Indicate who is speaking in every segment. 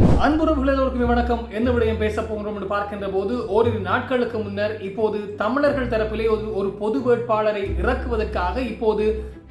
Speaker 1: அன்புறவுகள் வணக்கம். என்ன விடயம் பேச போகிறோம் என்று பார்க்கின்ற போது ஓரிரு நாட்களுக்கு முன்னர் இப்போது தமிழர்கள் தரப்பிலே ஒரு ஒரு பொது வேட்பாளரை இறக்குவதற்காக இப்போது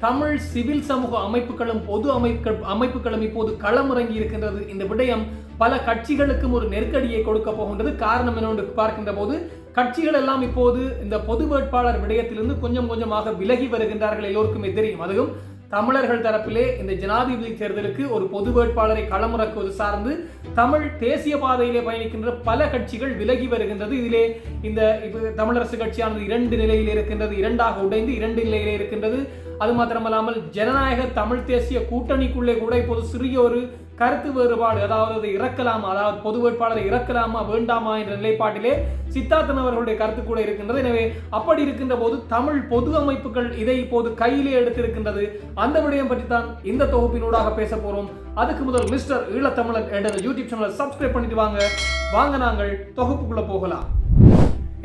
Speaker 1: தமிழ் சிவில் சமூக அமைப்புகளும் பொது அமைப்புகள் அமைப்புகளும் இப்போது களமிறங்கி இருக்கின்றது. இந்த விடயம் பல கட்சிகளுக்கும் ஒரு நெருக்கடியை கொடுக்க போகின்றது. காரணம் என்னவென்று பார்க்கின்ற போது கட்சிகள் எல்லாம் இப்போது இந்த பொது வேட்பாளர் விடயத்திலிருந்து கொஞ்சம் கொஞ்சமாக விலகி வருகின்றார்கள். எல்லோருக்குமே தெரியும். அதுவும் தமிழர்கள் தரப்பிலே இந்த ஜனாதிபதி தேர்தலுக்கு ஒரு பொது வேட்பாளரை களமிறக்குவது சார்ந்து தமிழ் தேசிய பாதையிலே பயணிக்கின்ற பல கட்சிகள் விலகி வருகின்றது. இதிலே இந்த தமிழரசு கட்சியானது இரண்டு நிலையில் இருக்கின்றது. இரண்டாக உடைந்து இரண்டு நிலையிலே இருக்கின்றது. அது மாத்திரமல்லாமல் ஜனநாயக தமிழ் தேசிய கூட்டணிக்குள்ளே கூட இப்போது சிறிய ஒரு கருத்து வேறுபாடு அதாவது இறக்கலாமா அதாவது பொது வேட்பாளரை இறக்கலாமா வேண்டாமா என்ற நிலைப்பாட்டிலே சித்தார்த்தன் அவர்களுடைய கருத்து கூட இருக்கின்றது. எனவே அப்படி இருக்கின்ற போது தமிழ் பொது அமைப்புகள் இதை இப்போது கையிலே எடுத்திருக்கின்றது. அந்த விடயம் பற்றி தான் இந்த தொகுப்பினூடாக பேச போறோம். அதுக்கு முதல் மிஸ்டர் ஈழத்தமிழன் என்ற யூடியூப் சேனலை சப்ஸ்கிரைப் பண்ணிட்டு வாங்க. வாங்க நாங்கள் தொகுப்புக்குள்ள போகலாம்.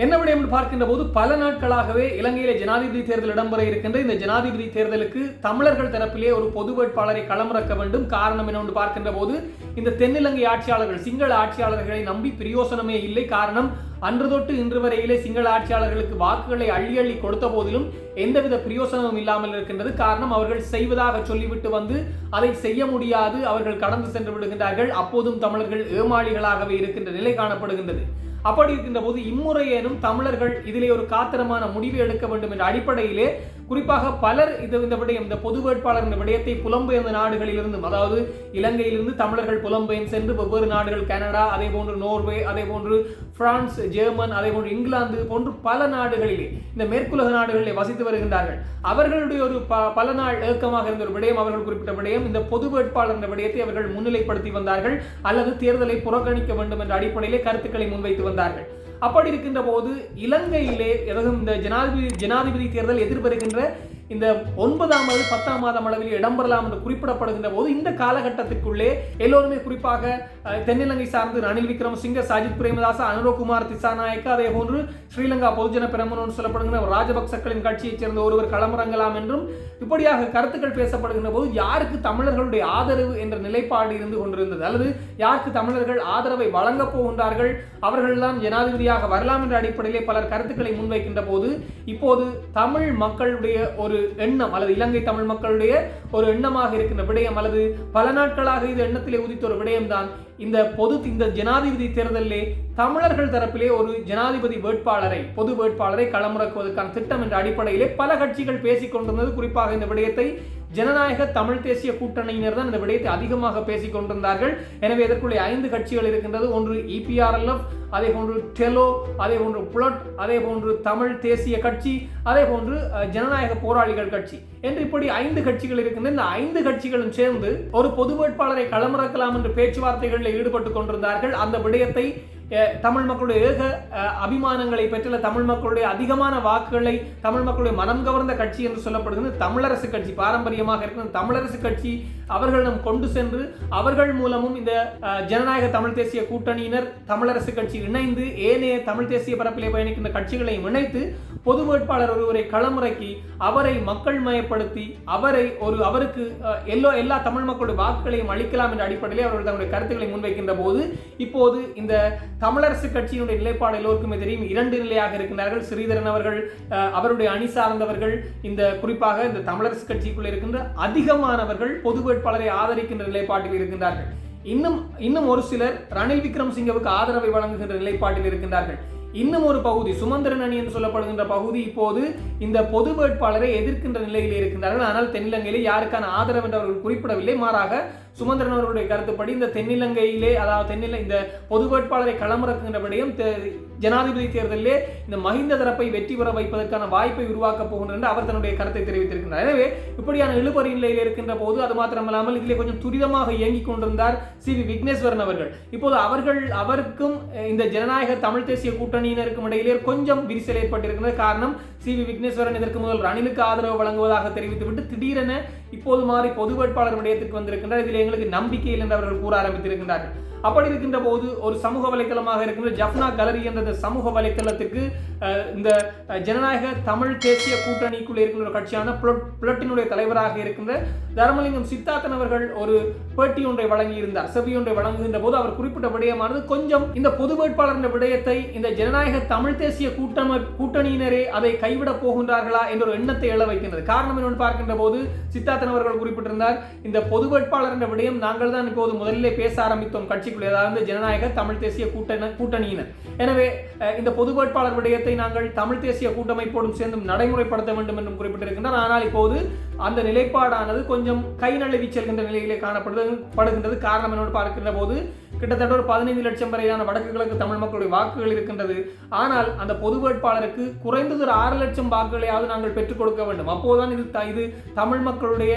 Speaker 1: என்ன விடயம் என்று பார்க்கின்ற போது பல நாட்களாகவே இலங்கையில ஜனாதிபதி தேர்தல் இடம்பெற இருக்கின்ற இந்த ஜனாதிபதி தேர்தலுக்கு தமிழர்கள் தரப்பிலே ஒரு பொது வேட்பாளரை களமிறக்க வேண்டும் காரணம் என்னவென்று பார்க்கின்ற போது இந்த தென்னிலங்கை ஆட்சியாளர்கள் சிங்கள ஆட்சியாளர்களை நம்பி பிரயோசனமே இல்லை. காரணம் அன்று தொட்டு இன்று வரையிலே சிங்கள ஆட்சியாளர்களுக்கு வாக்குகளை அள்ளி அள்ளி கொடுத்த போதிலும் எந்தவித பிரயோசனமும் இல்லாமல் இருக்கின்றது. காரணம் அவர்கள் செய்வதாக சொல்லிவிட்டு வந்து அதை செய்ய முடியாது. அவர்கள் கடந்து சென்று விடுகின்றார்கள். அப்போதும் தமிழர்கள் ஏமாளிகளாகவே இருக்கின்ற நிலை காணப்படுகின்றது. அப்படி இருக்கின்ற போது இம்முறையேனும் தமிழர்கள் இதிலே ஒரு காத்திரமான முடிவு எடுக்க வேண்டும் என்ற அடிப்படையிலே குறிப்பாக பலர் இது இந்த விடயம் இந்த பொது வேட்பாளர் இந்த விடயத்தை புலம்பெயர்ந்த நாடுகளிலிருந்தும் அதாவது இலங்கையிலிருந்து தமிழர்கள் புலம்பெயர்ந்து சென்று வெவ்வேறு நாடுகள் கனடா அதே போன்று நோர்வே அதே போன்று பிரான்ஸ் ஜெர்மன் அதே போன்று இங்கிலாந்து போன்று பல நாடுகளிலே இந்த மேற்குலக நாடுகளிலே வசித்து வருகின்றார்கள். அவர்களுடைய ஒரு ப பல நாள் ஏக்கமாக இருந்த ஒரு விடயம் அவர்கள் குறிப்பிட்ட விடயம் இந்த பொது வேட்பாளர் என்ற விடயத்தை அவர்கள் முன்னிலைப்படுத்தி வந்தார்கள் அல்லது தேர்தலை புறக்கணிக்க வேண்டும் என்ற அடிப்படையிலே கருத்துக்களை முன்வைத்து வந்தார்கள். அப்படி இருக்கின்ற போது இலங்கையிலே இந்த ஜனாதிபதி ஜனாதிபதி தேர்தல் எதிர்பார்க்கின்ற இந்த ஒன்பதாம் அல்லது பத்தாம் மாதம் அளவில் இடம்பெறலாம் என்று குறிப்பிடப்படுகின்ற போது இந்த காலகட்டத்திற்குள்ளே எல்லோருமே குறிப்பாக தென்னிலங்கை சார்ந்து ரணில் விக்ரமசிங்க சஜித் பிரேமதாச அனுரகுமார் திசாநாயக்க அதே போன்று ஸ்ரீலங்கா பொதுஜன பெரமுன சொல்லப்படுகின்ற ராஜபக்சக்களின் கட்சியைச் சேர்ந்த ஒருவர் களமிறங்கலாம் என்றும் இப்படியாக கருத்துக்கள் பேசப்படுகின்ற போது யாருக்கு தமிழர்களுடைய ஆதரவு என்ற நிலைப்பாடு இருந்து கொண்டிருந்தது? அல்லது யாருக்கு தமிழர்கள் ஆதரவை வழங்கப் போகின்றார்கள்? அவர்கள்தான் ஜனாதிபதியாக வரலாம் என்ற அடிப்படையிலே பலர் கருத்துக்களை முன்வைக்கின்ற போது இப்போது தமிழ் மக்களுடைய ஒரு எண்ணம் அல்லது இலங்கை தமிழ் மக்களுடைய ஒரு எண்ணமாக இருக்கின்ற விடயம் அல்லது பல நாட்களாக இது எண்ணத்திலே உதித்த ஒரு விடயம்தான். இந்த பொது இந்த ஜனாதிபதி தேர்தலிலே தமிழர்கள் தரப்பிலே ஒரு ஜனாதிபதி வேட்பாளரை பொது வேட்பாளரை களமிறக்குவதற்கான திட்டம் என்ற அடிப்படையிலே பல கட்சிகள் பேசிக் கொண்டிருந்தது. குறிப்பாக இந்த விடயத்தை ஜனநாயக தமிழ் தேசிய கூட்டணியினர் தான் இந்த விடயத்தை அதிகமாக பேசிக் கொண்டிருந்தார்கள். எனவே இதற்குள்ளே ஐந்து கட்சிகள் இருக்கின்றது. ஒன்று இபிஆர்எல்எஃப் அதே போன்று டெலோ அதே போன்று புலட் அதே போன்று தமிழ் தேசிய கட்சி அதே போன்று ஜனநாயக போராளிகள் கட்சி. என்று இப்படி ஐந்து கட்சிகள் இருக்கின்ற இந்த ஐந்து கட்சிகளும் சேர்ந்து ஒரு பொது வேட்பாளரை களமிறக்கலாம் என்று பேச்சுவார்த்தைகளில் ஈடுபட்டு கொண்டிருந்தார்கள். அந்த விடயத்தை தமிழ் மக்களுடைய ஏக அபிமானங்களை பெற்றுள்ள தமிழ் மக்களுடைய அதிகமான வாக்குகளை தமிழ் மக்களுடைய மனம் கவர்ந்த கட்சி என்று சொல்லப்படுகிறது. தமிழரசு கட்சி பாரம்பரியமாக இருக்கிற தமிழரசு கட்சி அவர்களிடம் கொண்டு சென்று அவர்கள் மூலமும் இந்த ஜனநாயக தமிழ் தேசிய கூட்டணியினர் தமிழரசு கட்சி இணைந்து ஏனைய தமிழ் தேசிய பரப்பிலே பயணிக்கின்ற கட்சிகளை இணைத்து பொது வேட்பாளர் ஒருவரை களமிறக்கி அவரை மக்கள் மயப்படுத்தி அவரை ஒரு அவருக்கு எல்லோ எல்லா தமிழ் மக்களுடைய வாக்குகளையும் அளிக்கலாம் என்ற அடிப்படையிலே அவர்கள் தங்களுடைய கருத்துக்களை முன்வைக்கின்ற போது இப்போது இந்த தமிழரசு கட்சியினுடைய நிலைப்பாடு எல்லோருக்குமே தெரியும். இரண்டு நிலையாக இருக்கின்றார்கள். ஸ்ரீதரன் அவர்கள் அவருடைய அணி சார்ந்தவர்கள் இந்த குறிப்பாக இந்த தமிழரசு கட்சிக்குள்ள இருக்கின்ற அதிகமானவர்கள் பொது வேட்பாளரை ஆதரிக்கின்ற நிலைப்பாட்டில் இருக்கின்றார்கள். இன்னும் இன்னும் ஒரு சிலர் ரணில் விக்ரம்சிங்கவுக்கு ஆதரவை வழங்குகின்ற நிலைப்பாட்டில் இருக்கின்றார்கள். இன்னும் ஒரு பகுதி சுமந்திரன் அணி என்று சொல்லப்படுகின்ற பகுதி இப்போது இந்த பொது வேட்பாளரை எதிர்க்கின்ற நிலையில் இருக்கின்றார்கள். ஆனால் தென்னிலங்கையில் யாருக்கான ஆதரவு என்று அவர்கள் குறிப்பிடவில்லை. மாறாக சுமந்திரன் அவர்களுடைய கருத்துப்படி இந்த தென்னிலங்கையிலே அதாவது தென்னில இந்த பொது வேட்பாளரை களமிறக்குகின்றபடியும் ஜனாதிபதி தேர்தலிலே இந்த மஹிந்த தரப்பை வெற்றி பெற வைப்பதற்கான வாய்ப்பை உருவாக்கப் போகின்றார் என்று அவர் தன்னுடைய கருத்தை தெரிவித்திருக்கிறார் எனவே இப்படியான இழுபறி நிலையில் இருக்கின்ற போது அது மாத்திரமல்லாமல் இதிலே கொஞ்சம் துரிதமாக இயங்கிக் கொண்டிருந்தார் சி. வி. விக்னேஸ்வரன் அவர்கள். இப்போது அவர்கள் அவருக்கும் இந்த ஜனநாயக தமிழ் தேசிய கூட்டணியினருக்கும் இடையிலே கொஞ்சம் விரிசல் ஏற்பட்டிருக்கிறது. காரணம் சி வி விக்னேஸ்வரன் இதற்கு முதல் ரணிலுக்கு ஆதரவு வழங்குவதாக தெரிவித்துவிட்டு திடீரென இப்போது மாறி பொது வேட்பாளர் விடயத்திற்கு வந்திருக்கின்றார். இதில் எங்களுக்கு நம்பிக்கை இல்லை என்று அவர்கள் கூற ஆரம்பித்திருக்கின்றார்கள். அப்படி இருக்கின்ற போது ஒரு சமூக வலைத்தளமாக இருக்கின்ற ஜஃப்னா கலரி என்ற சமூக வலைத்தளத்திற்கு இந்த ஜனநாயக தமிழ் தேசிய கூட்டணிக்குள் இருக்கின்ற ஒரு கட்சியான புலட்டினுடைய தலைவராக இருக்கின்ற தர்மலிங்கம் சித்தார்த்தன் அவர்கள் ஒரு பேட்டி ஒன்றை வழங்கியிருந்தார். செவி ஒன்றை வழங்குகின்ற போது அவர் குறிப்பிட்ட விடயமானது கொஞ்சம் இந்த பொது வேட்பாளர் என்ற விடயத்தை இந்த ஜனநாயக தமிழ் தேசிய கூட்டமை கூட்டணியினரே அதை கைவிடப் போகின்றார்களா என்ற ஒரு எண்ணத்தை எழ வைக்கின்றது. காரணம் என்னவென்று பார்க்கின்ற போது சித்தார்த்தன் அவர்கள் குறிப்பிட்டிருந்தார் இந்த பொது வேட்பாளர் என்ற விடயம் நாங்கள் தான் இப்போது முதலிலே பேச ஆரம்பித்தோம். கட்சி கட்சிக்குள்ளே அதாவது ஜனநாயக தமிழ் தேசிய கூட்டணி கூட்டணியினர் எனவே இந்த பொது வேட்பாளர் விடயத்தை நாங்கள் தமிழ் தேசிய கூட்டமைப்போடும் சேர்ந்து நடைமுறைப்படுத்த வேண்டும் என்றும் குறிப்பிட்டிருக்கின்றார் ஆனால் இப்போது அந்த நிலைப்பாடானது கொஞ்சம் கை நழுவி செல்கின்ற நிலையிலே காணப்படுது படுகின்றது. காரணம் என்னோடு பார்க்கின்ற போது கிட்டத்தட்ட ஒரு பதினைந்து லட்சம் வரையான வடக்கு கிழக்கு தமிழ் மக்களுடைய வாக்குகள் இருக்கின்றது. ஆனால் அந்த பொது வேட்பாளருக்கு குறைந்தது ஒரு ஆறு லட்சம் வாக்குகளையாவது நாங்கள் பெற்றுக் கொடுக்க வேண்டும். அப்போதுதான் இது த- இது தமிழ் மக்களுடைய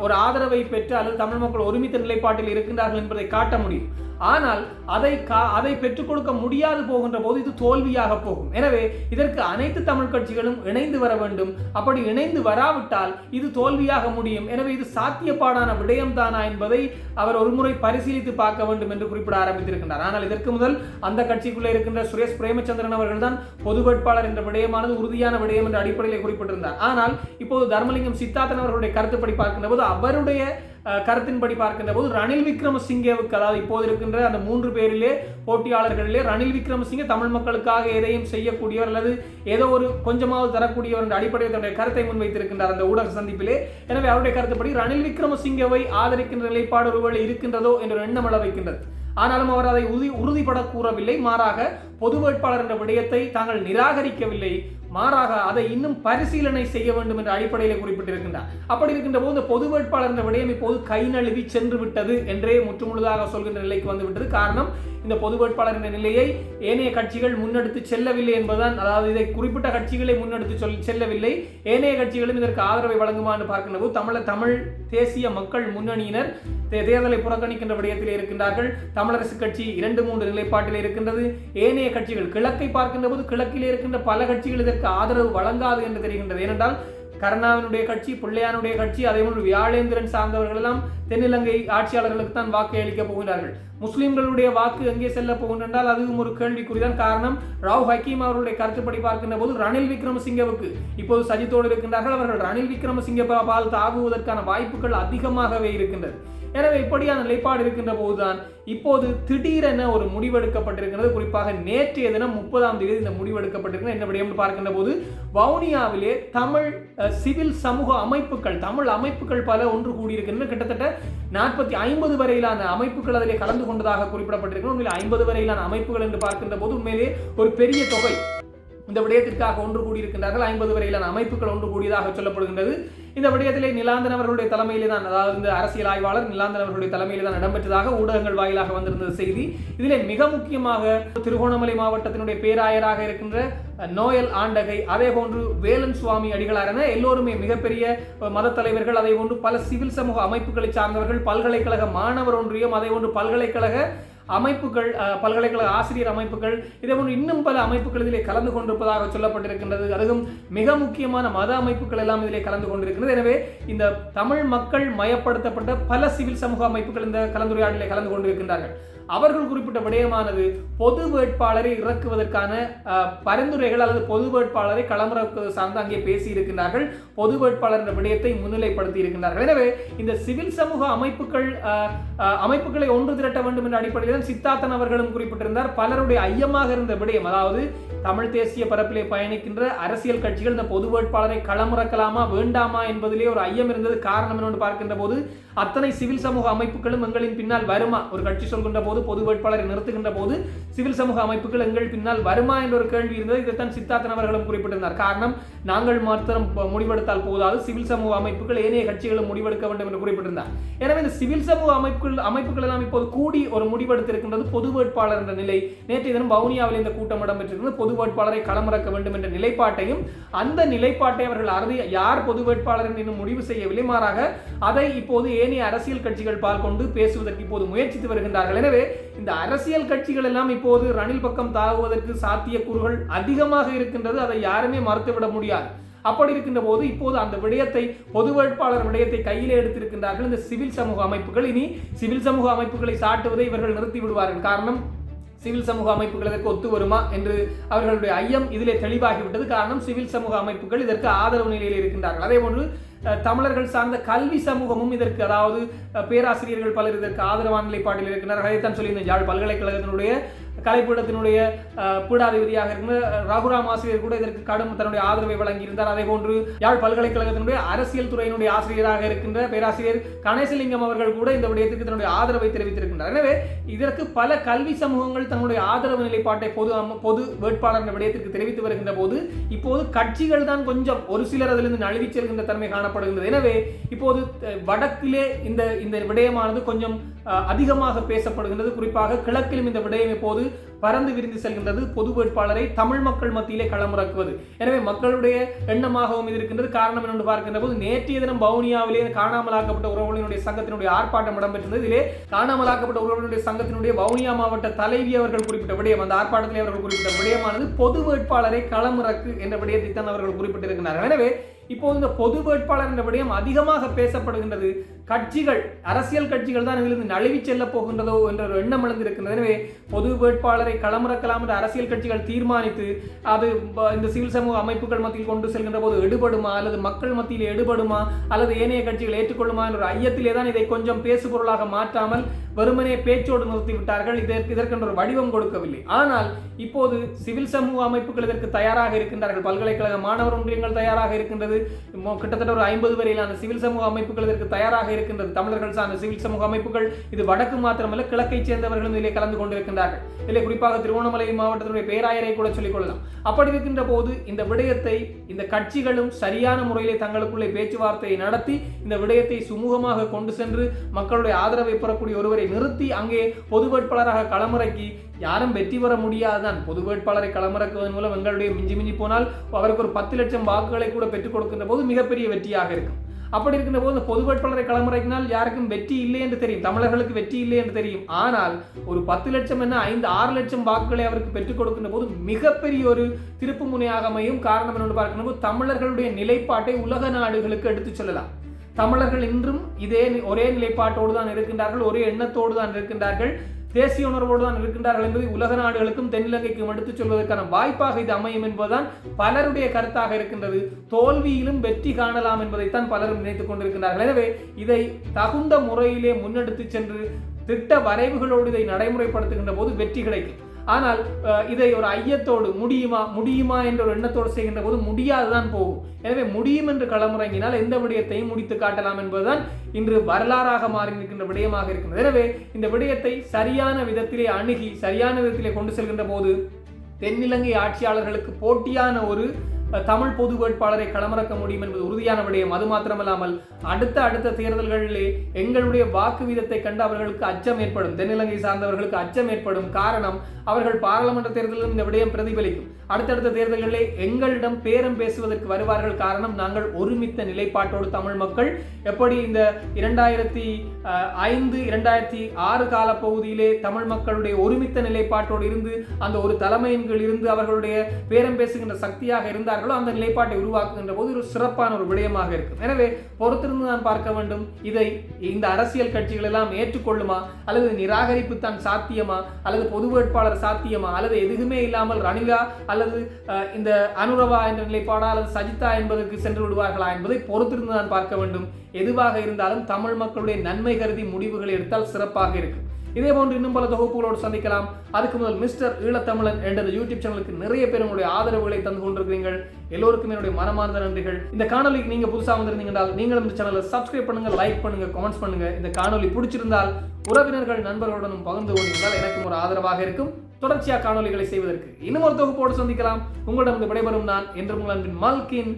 Speaker 1: ஒரு ஆதரவை பெற்று அல்லது தமிழ் மக்கள் ஒருமித்த நிலைப்பாட்டில் இருக்கின்றார்கள் என்பதை காட்ட முடியும். ஆனால் அதை கா அதை பெற்றுக் கொடுக்க முடியாது போகின்ற போது இது தோல்வியாக போகும். எனவே இதற்கு அனைத்து தமிழ் கட்சிகளும் இணைந்து வர வேண்டும். அப்படி இணைந்து வராவிட்டால் இது தோல்வியாக முடியும். எனவே இது சாத்தியப்பாடான விடயம்தானா என்பதை அவர் ஒருமுறை பரிசீலித்து பார்க்க வேண்டும் என்று குறிப்பிட ஆரம்பித்திருக்கின்றார். ஆனால் இதற்கு முதல் அந்த கட்சிக்குள்ளே இருக்கின்ற சுரேஷ் பிரேமச்சந்திரன் அவர்கள் தான் பொது வேட்பாளர் என்ற விடயமானது உறுதியான விடயம் என்ற அடிப்படையில் குறிப்பிட்டிருந்தார். ஆனால் இப்போது தர்மலிங்கம் சித்தார்த்தன் அவர்களுடைய கருத்துப்படி பார்க்கின்ற போது அவருடைய கருத்தின்படி பார்க்கின்ற போது ரணில் விக்ரமசிங்கேவுக்கு அதாவது இப்போது இருக்கின்ற அந்த மூன்று பேரிலே போட்டியாளர்களிலே ரணில் விக்ரமசிங்கே தமிழ் மக்களுக்காக எதையும் செய்யக்கூடியவர் அல்லது ஏதோ ஒரு கொஞ்சமாவது தரக்கூடியவர் என்ற அடிப்படையில் தன்னுடைய கருத்தை முன்வைத்திருக்கின்றார் அந்த ஊடக சந்திப்பிலே. எனவே அவருடைய கருத்துப்படி ரணில் விக்ரமசிங்கவை ஆதரிக்கின்ற நிலைப்பாடு ஒருவேளை இருக்கின்றதோ என்ற எண்ணம் அள வைக்கின்றது ஆனாலும் அவர் அதை உறுதி உறுதிபட கூறவில்லை. மாறாக பொது வேட்பாளர் என்ற விடயத்தை தாங்கள் நிராகரிக்கவில்லை. மாறாக அதை இன்னும் பரிசீலனை செய்ய வேண்டும் என்ற அடிப்படையில் குறிப்பிட்டிருக்கின்றார். அப்படி இருக்கின்ற போது இந்த பொது வேட்பாளர் என்ற விடயம் இப்போது கை நழுவி சென்று விட்டது என்றே முற்றுமுழுதாக சொல்கின்ற நிலைக்கு வந்துவிட்டது காரணம் இந்த பொது வேட்பாளர் என்ற நிலையை ஏனைய கட்சிகள் முன்னெடுத்து செல்லவில்லை என்பதுதான். அதாவது இதை குறிப்பிட்ட கட்சிகளை முன்னெடுத்து சொல் செல்லவில்லை. ஏனைய கட்சிகளும் இதற்கு ஆதரவை வழங்குமா என்று பார்க்கின்ற போது தமிழ தமிழ் தேசிய மக்கள் முன்னணியினர் தே- தேர்தலை புறக்கணிக்கின்ற விடயத்தில் இருக்கின்றார்கள். தமிழரசு கட்சி இரண்டு மூன்று நிலைப்பாட்டில் இருக்கின்றது. ஏனைய கட்சிகள் கிழக்கை பார்க்கின்ற போது கிழக்கில் இருக்கின்ற பல கட்சிகள் இதற்கு அவர்களுக்கு ஆதரவு வழங்காது என்று தெரிகின்றது. ஏனென்றால் கருணாவினுடைய கட்சி பிள்ளையானுடைய கட்சி அதே போன்று வியாழேந்திரன் சார்ந்தவர்கள் எல்லாம் தென்னிலங்கை ஆட்சியாளர்களுக்கு தான் வாக்கு அளிக்கப் போகிறார்கள் முஸ்லிம்களுடைய வாக்கு எங்கே செல்ல போகின்றால் அதுவும் ஒரு கேள்விக்குறிதான். காரணம் ராவ் ஹக்கீம் அவர்களுடைய கருத்துப்படி பார்க்கின்ற போது ரணில் விக்ரமசிங்கவுக்கு. இப்போது சஜித்தோடு இருக்கின்றார்கள். அவர்கள் ரணில் விக்ரமசிங்க பால் தாகுவதற்கான வாய்ப்புகள் அதிகமாகவே இருக்கின்றது. எனவே இப்படியான நிலைப்பாடு இருக்கின்ற போதுதான் இப்போது திடீரென ஒரு முடிவெடுக்கப்பட்டிருக்கிறது. குறிப்பாக நேற்றைய தினம் முப்பதாம் தேதி இந்த முடிவெடுக்கப்பட்டிருக்கிறது. என்ன விடயம் பார்க்கின்ற போது வவுனியாவிலே தமிழ் சிவில் சமூக அமைப்புகள் தமிழ் அமைப்புகள் பல ஒன்று கூடியிருக்கின்றன. கிட்டத்தட்ட நாற்பத்தி ஐம்பது வரையிலான அமைப்புகள் அதிலே கலந்து கொண்டதாக குறிப்பிடப்பட்டிருக்கிறது. உண்மையில் ஐம்பது வரையிலான அமைப்புகள் என்று பார்க்கின்ற போது உண்மையிலே ஒரு பெரிய தொகை இந்த விடயத்திற்காக ஒன்று கூடியிருக்கின்றார்கள். ஐம்பது வரையிலான அமைப்புகள் ஒன்று கூடியதாக சொல்லப்படுகின்றது. இந்த விடயத்திலே நிலாந்தன் அவர்களுடைய தலைமையிலே தான் அதாவது இந்த அரசியல் ஆய்வாளர் நிலாந்தன் அவர்களுடைய தலைமையிலே தான் இடம்பெற்றதாக ஊடகங்கள் வாயிலாக வந்திருந்தது செய்தி. இதிலே மிக முக்கியமாக திருகோணமலை மாவட்டத்தினுடைய பேராயராக இருக்கின்ற நோயல் ஆண்டகை அதே போன்று வேலன் சுவாமி அடிகளார் என எல்லோருமே மிகப்பெரிய மத தலைவர்கள் அதே போன்று பல சிவில் சமூக அமைப்புகளை சார்ந்தவர்கள் பல்கலைக்கழக மாணவர் ஒன்றியம் அதே போன்று பல்கலைக்கழக அமைப்புகள் பல்கலைக்கழக ஆசிரியர் அமைப்புகள் இதே போன்று இன்னும் பல அமைப்புகள் இதிலே கலந்து கொண்டிருப்பதாக சொல்லப்பட்டிருக்கின்றது. அதுவும் மிக முக்கியமான மத அமைப்புகள் எல்லாம் இதிலே கலந்து கொண்டிருக்கிறது எனவே இந்த தமிழ் மக்கள் மயப்படுத்தப்பட்ட பல சிவில் சமூக அமைப்புகள் இந்த கலந்துரையாடலில் கலந்து கொண்டிருக்கின்றார்கள். அவர்கள் குறிப்பிட்ட விடயமானது பொது வேட்பாளரை இறக்குவதற்கான பரிந்துரைகள் அல்லது பொது வேட்பாளரை களமிறக்குவது சார்ந்து அங்கே பேசியிருக்கின்றார்கள். பொது வேட்பாளர் என்ற விடயத்தை முன்னிலைப்படுத்தி இருக்கின்றார்கள் எனவே இந்த சிவில் சமூக அமைப்புகள் அமைப்புகளை ஒன்று திரட்ட வேண்டும் என்ற அடிப்படையில் தான் சித்தார்த்தன் அவர்களும் குறிப்பிட்டிருந்தார். பலருடைய ஐயமாக இருந்த விடயம் அதாவது தமிழ் தேசிய பரப்பிலே பயணிக்கின்ற அரசியல் கட்சிகள் இந்த பொது வேட்பாளரை களமிறக்கலாமா வேண்டாமா என்பதிலே ஒரு ஐயம் இருந்தது. காரணம் என்னவென்று பார்க்கின்ற போது அத்தனை சிவில் சமூக அமைப்புகளும் எங்களின் பின்னால் வருமா? ஒரு கட்சி சொல்கின்ற போது பொது வேட்பாளரை நிறுத்துகின்ற போது சிவில் சமூக அமைப்புகள் எங்கள் பின்னால் வருமா என்ற ஒரு கேள்வி இருந்தது. இதைத்தான் சித்தார்த்தன் அவர்களும் குறிப்பிட்டிருந்தார். காரணம் நாங்கள் மாத்திரம் முடிவெடுத்தால் போதாது. சிவில் சமூக அமைப்புகள் ஏனைய கட்சிகளும் முடிவெடுக்க வேண்டும் என்று குறிப்பிட்டிருந்தார். எனவே இந்த சிவில் சமூக அமைப்புகள் அமைப்புகள் எல்லாம் இப்போது கூடி ஒரு முடிவெடுத்திருக்கின்றது பொது வேட்பாளர் என்ற நிலை. நேற்றைய தினம் வவுனியாவில் இந்த கூட்டம் இடம்பெற்றிருந்தது. பொது பொது வேட்பாளரை களமிறக்க வேண்டும் என்ற நிலைப்பாட்டையும் அந்த நிலைப்பாட்டை அவர்கள் அறுதி யார் பொது வேட்பாளர் என்று முடிவு செய்யவில்லை. மாறாக அதை இப்போது ஏனைய அரசியல் கட்சிகள் பால் கொண்டு பேசுவதற்கு இப்போது முயற்சித்து வருகின்றார்கள். எனவே இந்த அரசியல் கட்சிகள் எல்லாம் இப்போது ரணில் பக்கம் தாவுவதற்கு சாத்தியக்கூறுகள் அதிகமாக இருக்கின்றது. அதை யாருமே மறுத்துவிட முடியாது. அப்படி இருக்கின்ற போது இப்போது அந்த விடயத்தை பொது வேட்பாளர் விடயத்தை கையிலே எடுத்திருக்கின்றார்கள். இந்த சிவில் சமூக அமைப்புகள் இனி சிவில் சமூக அமைப்புகளை சாட்டுவதை இவர்கள் நிறுத்தி விடுவார்கள் காரணம் சிவில் சமூக அமைப்புகள் இதற்கு ஒத்து வருமா என்று அவர்களுடைய ஐயம் இதிலே தெளிவாகிவிட்டது. காரணம் சிவில் சமூக அமைப்புகள் இதற்கு ஆதரவு நிலையில் இருக்கின்றார்கள். அதே போன்று தமிழர்கள் சார்ந்த கல்வி சமூகமும் இதற்கு அதாவது பேராசிரியர்கள் பலர் இதற்கு ஆதரவான நிலைப்பாட்டில் இருக்கின்றனர். அதைத்தான் சொல்லியிருந்தேன். யாழ் பல்கலைக்கழகத்தினுடைய கலைப்பீடத்தினுடைய பீடாதிபதியாக இருக்கின்ற ரகுராம் ஆசிரியர் கூட இதற்கு கடும் தன்னுடைய ஆதரவை வழங்கியிருந்தார். அதே போன்று யாழ் பல்கலைக்கழகத்தினுடைய அரசியல் துறையினுடைய ஆசிரியராக இருக்கின்ற பேராசிரியர் கணேசலிங்கம் அவர்கள் கூட இந்த விடயத்துக்கு தன்னுடைய ஆதரவை தெரிவித்திருக்கின்றார். எனவே இதற்கு பல கல்வி சமூகங்கள் தன்னுடைய ஆதரவு நிலைப்பாட்டை பொது பொது வேட்பாளர் விடயத்திற்கு தெரிவித்து வருகின்ற போது இப்போது கட்சிகள் தான் கொஞ்சம் ஒரு சிலர் அதிலிருந்து நழுவி செல்கின்ற தன்மை காணப்படுகின்றது. எனவே இப்போது வடக்கிலே இந்த இந்த விடயமானது கொஞ்சம் அதிகமாக பேசப்படுகின்றது. குறிப்பாக கிழக்கிலும் இந்த விடயம் இப்போது பறந்து விரிந்து செல்கின்றது. பொது வேட்பாளரை தமிழ் மக்கள் மத்தியிலே களமிறக்குவது. எனவே மக்களுடைய எண்ணமாகவும் இது இருக்கின்றது. காரணம் என்னென்று பார்க்கின்ற போது நேற்றைய தினம் வவுனியாவிலே காணாமலாக்கப்பட்ட உறவுகளினுடைய சங்கத்தினுடைய ஆர்ப்பாட்டம் இடம்பெற்றிருந்தது. இதிலே காணாமலாக்கப்பட்ட உறவுகளுடைய சங்கத்தினுடைய வவுனியா மாவட்ட தலைவி அவர்கள் குறிப்பிட்ட விடயம் அந்த ஆர்ப்பாட்டத்தில் அவர்கள் குறிப்பிட்ட விடயமானது பொது வேட்பாளரை களமிறக்கு என்ற விடயத்தை தான் அவர்கள் குறிப்பிட்டிருக்கிறார்கள் எனவே இப்போது இந்த பொது வேட்பாளர் என்ற விடயம் அதிகமாக பேசப்படுகின்றது. கட்சிகள் அரசியல் கட்சிகள் தான் இதிலிருந்து நழுவி செல்ல போகின்றதோ என்ற ஒரு எண்ணம் எழுந்திருக்கிறது எனவே பொது வேட்பாளரை களமிறக்கலாம் என்ற அரசியல் கட்சிகள் தீர்மானித்து அது இந்த சிவில் சமூக அமைப்புகள் மத்தியில் கொண்டு செல்கின்ற போது எடுபடுமா? அல்லது மக்கள் மத்தியில் எடுபடுமா? அல்லது ஏனைய கட்சிகள் ஏற்றுக்கொள்ளுமா என்ற ஐயத்திலே தான் இதை கொஞ்சம் பேசுபொருளாக மாற்றாமல் வெறுமனே பேச்சோடு நிறுத்திவிட்டார்கள் இதற்கு இதற்கென்ற ஒரு வடிவம் கொடுக்கவில்லை. ஆனால் இப்போது சிவில் சமூக அமைப்புகள் இதற்கு தயாராக இருக்கின்றார்கள். பல்கலைக்கழக மாணவர் ஒன்றியங்கள் தயாராக இருக்கின்றது. கிட்டத்தட்ட ஒரு ஐம்பது வரையிலான சிவில் சமூக அமைப்புகள் இதற்கு தயாராக இருக்கின்றது. தமிழர்கள் சார்ந்த சிவில் சமூக அமைப்புகள் இது வடக்கு மாத்திரமல்ல கிழக்கை சேர்ந்தவர்களும் இதிலே கலந்து கொண்டிருக்கின்றார்கள். இதிலே குறிப்பாக திருவண்ணாமலை மாவட்டத்தினுடைய பேராயரை கூட சொல்லிக்கொள்ளலாம் அப்படி இருக்கின்ற போது இந்த விடயத்தை இந்த கட்சிகளும் சரியான முறையிலே தங்களுக்குள்ளே பேச்சுவார்த்தையை நடத்தி இந்த விடயத்தை சுமூகமாக கொண்டு சென்று மக்களுடைய ஆதரவை பெறக்கூடிய ஒருவரை நிறுத்தி அங்கே பொது வேட்பாளராக களமிறக்கி யாரும் வெற்றி பெற முடியாதுதான். பொது வேட்பாளரை களமிறக்குவதன் மூலம் எங்களுடைய மிஞ்சி மிஞ்சி போனால் அவருக்கு ஒரு பத்து லட்சம் வாக்குகளை கூட பெற்றுக் கொடுக்கின்ற போது மிகப்பெரிய வெற்றியாக இருக்கும். அப்படி இருக்கின்ற போது இந்த பொது வேட்பாளரை களமிறக்கினால் யாருக்கும் வெற்றி இல்லை என்று தெரியும். தமிழர்களுக்கு வெற்றி இல்லை என்று தெரியும். ஆனால் ஒரு பத்து லட்சம் என்ன ஐந்து ஆறு லட்சம் வாக்குகளை அவருக்கு பெற்றுக் கொடுக்கின்ற போது மிகப்பெரிய ஒரு திருப்பு முனையாக அமையும் காரணம் என்று பார்க்கின்ற போது தமிழர்களுடைய நிலைப்பாட்டை உலக நாடுகளுக்கு எடுத்துச் சொல்லலாம். தமிழர்கள் இன்றும் இதே ஒரே நிலைப்பாட்டோடு தான் இருக்கின்றார்கள் ஒரே எண்ணத்தோடு தான் இருக்கின்றார்கள். தேசிய உணர்வோடு தான் இருக்கின்றார்கள் என்பதை உலக நாடுகளுக்கும் தென்னிலங்கைக்கும் எடுத்துச் சொல்வதற்கான வாய்ப்பாக இது அமையும் என்பதுதான் பலருடைய கருத்தாக இருக்கின்றது. தோல்வியிலும் வெற்றி காணலாம் என்பதைத்தான் பலரும் நினைத்துக் கொண்டிருக்கிறார்கள் எனவே இதை தகுந்த முறையிலே முன்னெடுத்து சென்று திட்ட வரைவுகளோடு இதை நடைமுறைப்படுத்துகின்ற போது வெற்றி கிடைக்கும். ஆனால் இதை ஒரு ஐயத்தோடு முடியுமா முடியுமா என்ற ஒரு எண்ணத்தோடு செய்கின்ற போது முடியாதுதான் போகும். எனவே முடியும் என்று களமுறங்கினால் எந்த விடயத்தையும் முடித்து காட்டலாம் என்பதுதான் இன்று வரலாறாக மாறி நிற்கின்ற விடயமாக இருக்கின்றது எனவே இந்த விடயத்தை சரியான விதத்திலே அணுகி சரியான விதத்திலே கொண்டு செல்கின்ற போது தென்னிலங்கை ஆட்சியாளர்களுக்கு போட்டியான ஒரு தமிழ் பொது வேட்பாளரை களமிறக்க முடியும் என்பது உறுதியான விடயம். அது மாத்திரமல்லாமல் அடுத்த அடுத்த தேர்தல்களிலே எங்களுடைய வாக்கு வீதத்தை கண்டு அவர்களுக்கு அச்சம் ஏற்படும். தென்னிலங்கை சார்ந்தவர்களுக்கு அச்சம் ஏற்படும் காரணம் அவர்கள் பாராளுமன்ற தேர்தலிலும் இந்த விடயம் பிரதிபலிக்கும். அடுத்தடுத்த தேர்தல்களிலே எங்களிடம் பேரம் பேசுவதற்கு வருவார்கள் காரணம் நாங்கள் ஒருமித்த நிலைப்பாட்டோடு தமிழ் மக்கள். எப்படி இந்த இரண்டாயிரத்தி அஹ், ஐந்து இரண்டாயிரத்தி ஆறு கால பகுதியிலே தமிழ் மக்களுடைய ஒருமித்த நிலைப்பாட்டோடு இருந்து அந்த ஒரு தலைமையின் கீழ் இருந்து அவர்களுடைய பேரம் பேசுகின்ற சக்தியாக இருந்தார்களோ அந்த நிலைப்பாட்டை உருவாக்குகின்ற போது ஒரு சிறப்பான ஒரு விடயமாக இருக்கும். எனவே பொறுத்திருந்து நான் பார்க்க வேண்டும். இதை இந்த அரசியல் கட்சிகள் எல்லாம் ஏற்றுக்கொள்ளுமா? அல்லது நிராகரிப்பு தான் சாத்தியமா? அல்லது பொது வேட்பாளர் சாத்தியமா? அல்லது எதுவுமே இல்லாமல் ரணிலா அல்லது இந்த அனுரவா என்ற நிலைப்பாடா? அல்லது சஜிதா என்பதற்கு சென்று விடுவார்களா என்பதை பொறுத்திருந்து நான் பார்க்க வேண்டும். எதுவாக இருந்தாலும் தமிழ் மக்களுடைய நன்மை கருதி முடிவுகளை எடுத்தால் சிறப்பாக இருக்கும் இதே போன்று இன்னும் பல தொகுப்புகளோடு சந்திக்கலாம். அதுக்கு முதல் மிஸ்டர் ஈழத்தமிழன் என்ற யூடியூப் சேனலுக்கு நிறைய பேர் உங்களுடைய ஆதரவுகளை தந்து கொண்டிருக்கிறீர்கள். எல்லோருக்கும் என்னுடைய மனமார்ந்த நன்றிகள். இந்த காணொலிக்கு நீங்க புதுசாக வந்திருந்தீங்க என்றால் நீங்களும் இந்த சேனலை சப்ஸ்கிரைப் பண்ணுங்க லைக் பண்ணுங்க கமெண்ட்ஸ் பண்ணுங்க. இந்த காணொலி பிடிச்சிருந்தால் உறவினர்கள் நண்பர்களுடனும் பகிர்ந்து கொண்டிருந்தால் எனக்கும் ஒரு ஆதரவாக இருக்கும். தொடர்ச்சியாக காணொலிகளை செய்வதற்கு இன்னும் ஒரு தொகுப்போடு சந்திக்கலாம். உங்களிடம் விடைபெறும் நான் என்று உங்கள் அன்பின் மல்கின்